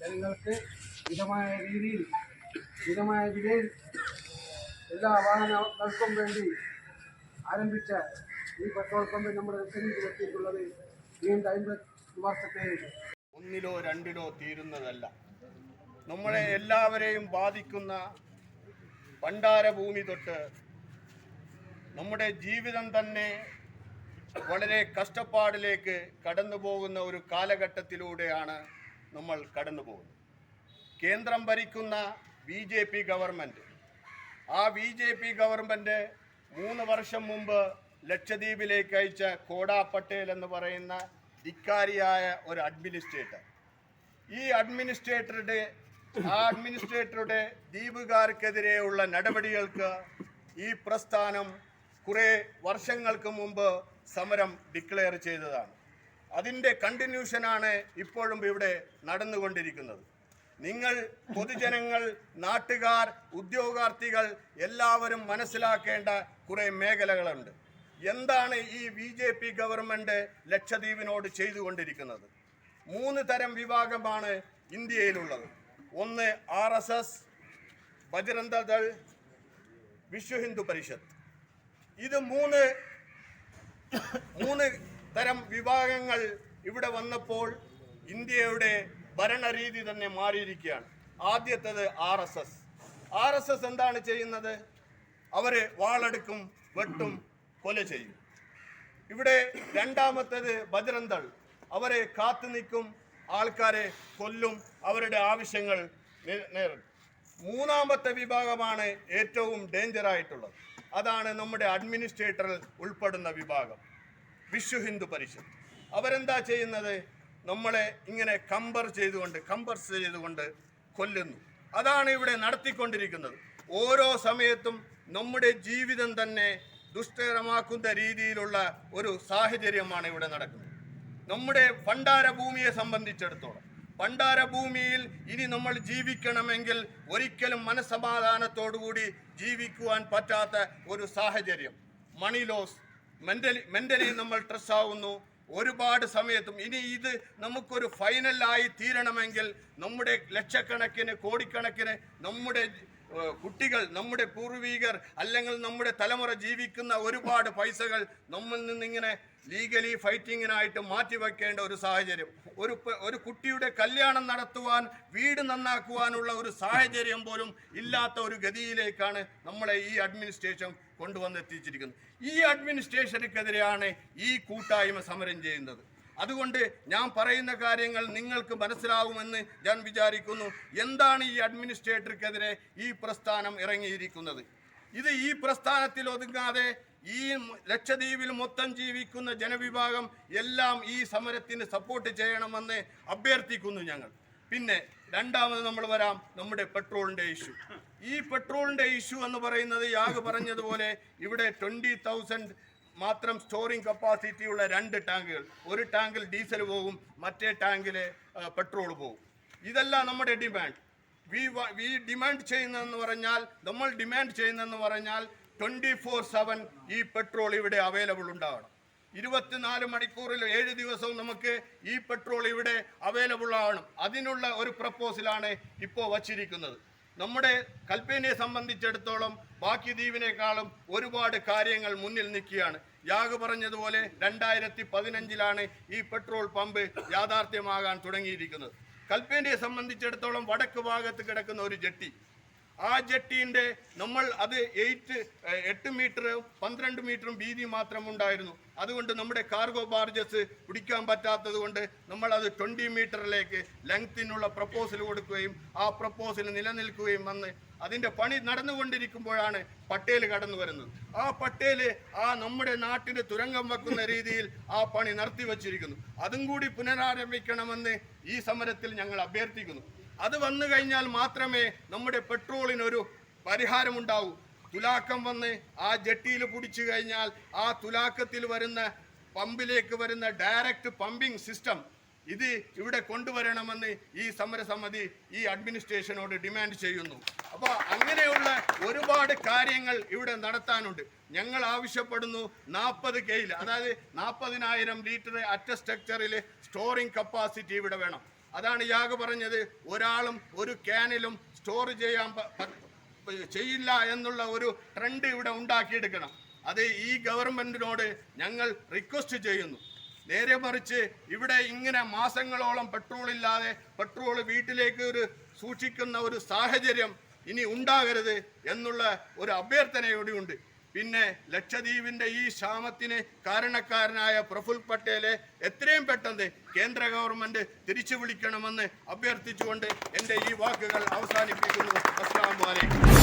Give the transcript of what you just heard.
ജനങ്ങൾക്ക് മിതമായ രീതിയിൽ മിതമായ വിലയിൽ എല്ലാ വാഹനങ്ങൾക്കും വേണ്ടി ആരംഭിച്ച ഈ പെട്രോൾ പമ്പ് നമ്മുടെ എത്തിയിട്ടുള്ളത് നീണ്ട അമ്പത് വർഷത്തെ ഒന്നിലോ രണ്ടിലോ തീരുന്നതല്ല. നമ്മളെ എല്ലാവരെയും ബാധിക്കുന്ന പണ്ടാരഭൂമി തൊട്ട് നമ്മുടെ ജീവിതം തന്നെ വളരെ കഷ്ടപ്പാടിലേക്ക് കടന്നു പോകുന്ന ഒരു കാലഘട്ടത്തിലൂടെയാണ് നമ്മൾ കടന്നു പോകുന്നു കേന്ദ്രം ഭരിക്കുന്ന ബി ജെ പി ഗവൺമെന്റ് ആ ബി ജെ പി ഗവൺമെന്റ് മൂന്ന് വർഷം മുമ്പ് ലക്ഷദ്വീപിലേക്ക് അയച്ച കോടാ പട്ടേൽ എന്ന് പറയുന്ന ധിക്കാരിയായ ഒരു അഡ്മിനിസ്ട്രേറ്റർ. ഈ അഡ്മിനിസ്ട്രേറ്ററുടെ ആ അഡ്മിനിസ്ട്രേറ്ററുടെ ദ്വീപുകാർക്കെതിരെയുള്ള നടപടികൾക്ക് ഈ പ്രസ്ഥാനം കുറേ വർഷങ്ങൾക്ക് മുമ്പ് സമരം ഡിക്ലെയർ ചെയ്തതാണ്. അതിന്റെ കണ്ടിന്യൂഷനാണ് ഇപ്പോഴും ഇവിടെ നടന്നുകൊണ്ടിരിക്കുന്നത്. നിങ്ങൾ പൊതുജനങ്ങൾ നാട്ടുകാർ ഉദ്യോഗാർത്ഥികൾ എല്ലാവരും മനസ്സിലാക്കേണ്ട കുറേ മേഖലകളുണ്ട്. എന്താണ് ഈ ബി ജെ പി ഗവൺമെന്റ് ലക്ഷദ്വീപിനോട് ചെയ്തുകൊണ്ടിരിക്കുന്നത്? മൂന്ന് തരം വിഭാഗമാണ് ഇന്ത്യയിലുള്ളത്. ഒന്ന് R S S ബജരന്തദൾ Vishwa Hindu Parishad. ഇത് മൂന്ന് മൂന്ന് തരം വിഭാഗങ്ങൾ ഇവിടെ വന്നപ്പോൾ ഇന്ത്യയുടെ ഭരണരീതി തന്നെ മാറിയിരിക്കുകയാണ്. ആദ്യത്തത് R S S. R S S എന്താണ് ചെയ്യുന്നത്? അവർ വാളെടുക്കും വെട്ടും കൊല ചെയ്യും. ഇവിടെ രണ്ടാമത്തേത് ബജ്രന്തൾ അവരെ കാത്തു നിൽക്കും ആൾക്കാരെ കൊല്ലും അവരുടെ ആവശ്യങ്ങൾ നേരിടും. മൂന്നാമത്തെ വിഭാഗമാണ് ഏറ്റവും ഡേഞ്ചർ ആയിട്ടുള്ളത് അതാണ് നമ്മുടെ അഡ്മിനിസ്ട്രേറ്ററിൽ ഉൾപ്പെടുന്ന വിഭാഗം. വിശ്വ ഹിന്ദു പരിഷത്ത്. അവരെന്താ ചെയ്യുന്നത്? നമ്മളെ ഇങ്ങനെ കമ്പർ ചെയ്തുകൊണ്ട് കമ്പർസ് ചെയ്തുകൊണ്ട് കൊല്ലുന്നു. അതാണ് ഇവിടെ നടത്തിക്കൊണ്ടിരിക്കുന്നത്. ഓരോ സമയത്തും നമ്മുടെ ജീവിതം തന്നെ ദുഷ്കരമാക്കുന്ന രീതിയിലുള്ള ഒരു സാഹചര്യമാണ് ഇവിടെ നടക്കുന്നത്. നമ്മുടെ ഭണ്ഡാര ഭൂമിയെ സംബന്ധിച്ചിടത്തോളം ഭണ്ഡാര ഭൂമിയിൽ ഇനി നമ്മൾ ജീവിക്കണമെങ്കിൽ ഒരിക്കലും മനസ്സമാധാനത്തോടുകൂടി ജീവിക്കുവാൻ പറ്റാത്ത ഒരു സാഹചര്യം. മണി ലോസ് മെന്റലി മെന്റലി നമ്മൾ സ്ട്രെസ് ആവുന്നു ഒരുപാട് സമയത്തും ഇനി ഇത് നമുക്കൊരു ഫൈനലായി തീരണമെങ്കിൽ നമ്മുടെ ലക്ഷക്കണക്കിന് കോടിക്കണക്കിന് നമ്മുടെ കുട്ടികൾ നമ്മുടെ പൂർവീകർ അല്ലെങ്കിൽ നമ്മുടെ തലമുറ ജീവിക്കുന്ന ഒരുപാട് പൈസകൾ നമ്മിൽ നിന്നിങ്ങനെ ലീഗലി ഫൈറ്റിങ്ങിനായിട്ട് മാറ്റിവെക്കേണ്ട ഒരു സാഹചര്യം. ഒരു ഒരു കുട്ടിയുടെ കല്യാണം നടത്തുവാൻ വീട് നന്നാക്കുവാനുള്ള ഒരു സാഹചര്യം പോലും ഇല്ലാത്ത ഒരു ഗതിയിലേക്കാണ് നമ്മളെ ഈ അഡ്മിനിസ്ട്രേഷൻ കൊണ്ടുവന്നെത്തിച്ചിരിക്കുന്നത്. ഈ അഡ്മിനിസ്ട്രേഷനുക്കെതിരെയാണ് ഈ കൂട്ടായ്മ സമരം ചെയ്യുന്നത്. അതുകൊണ്ട് ഞാൻ പറയുന്ന കാര്യങ്ങൾ നിങ്ങൾക്ക് മനസ്സിലാവുമെന്ന് ഞാൻ വിചാരിക്കുന്നു. എന്താണ് ഈ അഡ്മിനിസ്ട്രേറ്റർക്കെതിരെ ഈ പ്രസ്ഥാനം ഇറങ്ങിയിരിക്കുന്നത്? ഇത് ഈ പ്രസ്ഥാനത്തിൽ ഒതുങ്ങാതെ ഈ ലക്ഷദ്വീപിൽ മൊത്തം ജീവിക്കുന്ന ജനവിഭാഗം എല്ലാം ഈ സമരത്തിന് സപ്പോർട്ട് ചെയ്യണമെന്ന് അഭ്യർത്ഥിക്കുന്നു ഞങ്ങൾ. പിന്നെ രണ്ടാമത് നമ്മൾ വരാം നമ്മുടെ പെട്രോളിന്റെ ഇഷ്യൂ ഈ പെട്രോളിന്റെ ഇഷ്യൂ എന്ന് പറയുന്നത് യാഗ് പറഞ്ഞതുപോലെ ഇവിടെ ട്വന്റി തൗസൻഡ് മാത്രം സ്റ്റോറിംഗ് കപ്പാസിറ്റി ഉള്ള രണ്ട് ടാങ്കുകൾ. ഒരു ടാങ്കിൽ ഡീസൽ പോകും മറ്റേ ടാങ്കിൽ പെട്രോൾ പോകും. ഇതല്ല നമ്മുടെ ഡിമാൻഡ് വി വി ഡിമാൻഡ് ചെയ്യുന്നതെന്ന് പറഞ്ഞാൽ നമ്മൾ ഡിമാൻഡ് ചെയ്യുന്നതെന്ന് പറഞ്ഞാൽ ട്വന്റി ഫോർ സെവൻ ഈ പെട്രോൾ ഇവിടെ അവൈലബിൾ ഉണ്ടാവണം. ഇരുപത്തിനാല് മണിക്കൂറിൽ ഏഴ് ദിവസവും നമുക്ക് ഈ പെട്രോൾ ഇവിടെ അവൈലബിൾ ആവണം അതിനുള്ള ഒരു പ്രപ്പോസലാണ് ഇപ്പോൾ വച്ചിരിക്കുന്നത്. നമ്മുടെ കൽപ്പേനയെ സംബന്ധിച്ചിടത്തോളം ബാക്കി ദ്വീപിനേക്കാളും ഒരുപാട് കാര്യങ്ങൾ മുന്നിൽ നിൽക്കുകയാണ്. യാഗ് പറഞ്ഞതുപോലെ രണ്ടായിരത്തി പതിനഞ്ചിലാണ് ഈ പെട്രോൾ പമ്പ് യാഥാർത്ഥ്യമാകാൻ തുടങ്ങിയിരിക്കുന്നത്. കൽപ്പേനയെ സംബന്ധിച്ചിടത്തോളം വടക്ക് ഭാഗത്ത് കിടക്കുന്ന ഒരു ജെട്ടി ആ ജെട്ടീന്റെ നമ്മൾ അത് എയ്റ്റ് എട്ട് മീറ്ററും പന്ത്രണ്ട് മീറ്ററും വീതി മാത്രം ഉണ്ടായിരുന്നു. അതുകൊണ്ട് നമ്മുടെ കാർഗോ ബാർജസ് പിടിക്കാൻ പറ്റാത്തത് കൊണ്ട് നമ്മൾ അത് ട്വന്റി മീറ്ററിലേക്ക് ലെങ്ത്തിനുള്ള പ്രപ്പോസൽ കൊടുക്കുകയും ആ പ്രപ്പോസൽ നിലനിൽക്കുകയും വന്ന് അതിന്റെ പണി നടന്നുകൊണ്ടിരിക്കുമ്പോഴാണ് പട്ടേൽ കടന്നു വരുന്നത്. ആ പട്ടേൽ ആ നമ്മുടെ നാട്ടിന് തുരങ്കം വെക്കുന്ന രീതിയിൽ ആ പണി നിർത്തി വച്ചിരിക്കുന്നു അതും കൂടി പുനരാരംഭിക്കണമെന്ന് ഈ സമരത്തിൽ ഞങ്ങൾ അഭ്യർത്ഥിക്കുന്നു. അത് വന്നു കഴിഞ്ഞാൽ മാത്രമേ നമ്മുടെ പെട്രോളിനൊരു പരിഹാരമുണ്ടാവൂ. തുലാക്കം വന്ന് ആ ജെട്ടിയിൽ പിടിച്ചു കഴിഞ്ഞാൽ ആ തുലാക്കത്തിൽ വരുന്ന പമ്പിലേക്ക് വരുന്ന ഡയറക്റ്റ് പമ്പിംഗ് സിസ്റ്റം ഇത് ഇവിടെ കൊണ്ടുവരണമെന്ന് ഈ സമരസമിതി ഈ അഡ്മിനിസ്ട്രേഷനോട് ഡിമാൻഡ് ചെയ്യുന്നു. അപ്പോൾ അങ്ങനെയുള്ള ഒരുപാട് കാര്യങ്ങൾ ഇവിടെ നടത്താനുണ്ട്. ഞങ്ങൾ ആവശ്യപ്പെടുന്നു നാൽപ്പത് കെയിൽ അതായത് നാൽപ്പതിനായിരം ലിറ്റർ അറ്റ സ്ട്രക്ചറിൽ സ്റ്റോറിംഗ് കപ്പാസിറ്റി ഇവിടെ വേണം. അതാണ് യാഗ് പറഞ്ഞത്. ഒരാളും ഒരു ക്യാനിലും സ്റ്റോർ ചെയ്യാൻ ചെയ്യില്ല എന്നുള്ള ഒരു ട്രെൻഡ് ഇവിടെ ഉണ്ടാക്കിയെടുക്കണം. അത് ഈ ഗവൺമെന്റിനോട് ഞങ്ങൾ റിക്വസ്റ്റ് ചെയ്യുന്നു. നേരെ മറിച്ച് ഇവിടെ ഇങ്ങനെ മാസങ്ങളോളം പെട്രോൾ ഇല്ലാതെ പെട്രോൾ വീട്ടിലേക്ക് ഒരു സൂക്ഷിക്കുന്ന ഒരു സാഹചര്യം ഇനി ഉണ്ടാകരുത് എന്നുള്ള ഒരു അഭ്യർത്ഥനയോടെയുണ്ട് പിന്നെ ലക്ഷദ്വീപിന്റെ ഈ ക്ഷാമത്തിന് കാരണക്കാരനായ പ്രഫുൽ പട്ടേലെ എത്രയും പെട്ടെന്ന് കേന്ദ്ര ഗവൺമെന്റ് തിരിച്ചു വിളിക്കണമെന്ന് അഭ്യർത്ഥിച്ചുകൊണ്ട് എന്റെ ഈ വാക്കുകൾ അവസാനിപ്പിക്കുന്നു. അസ്സാം വലൈക്കും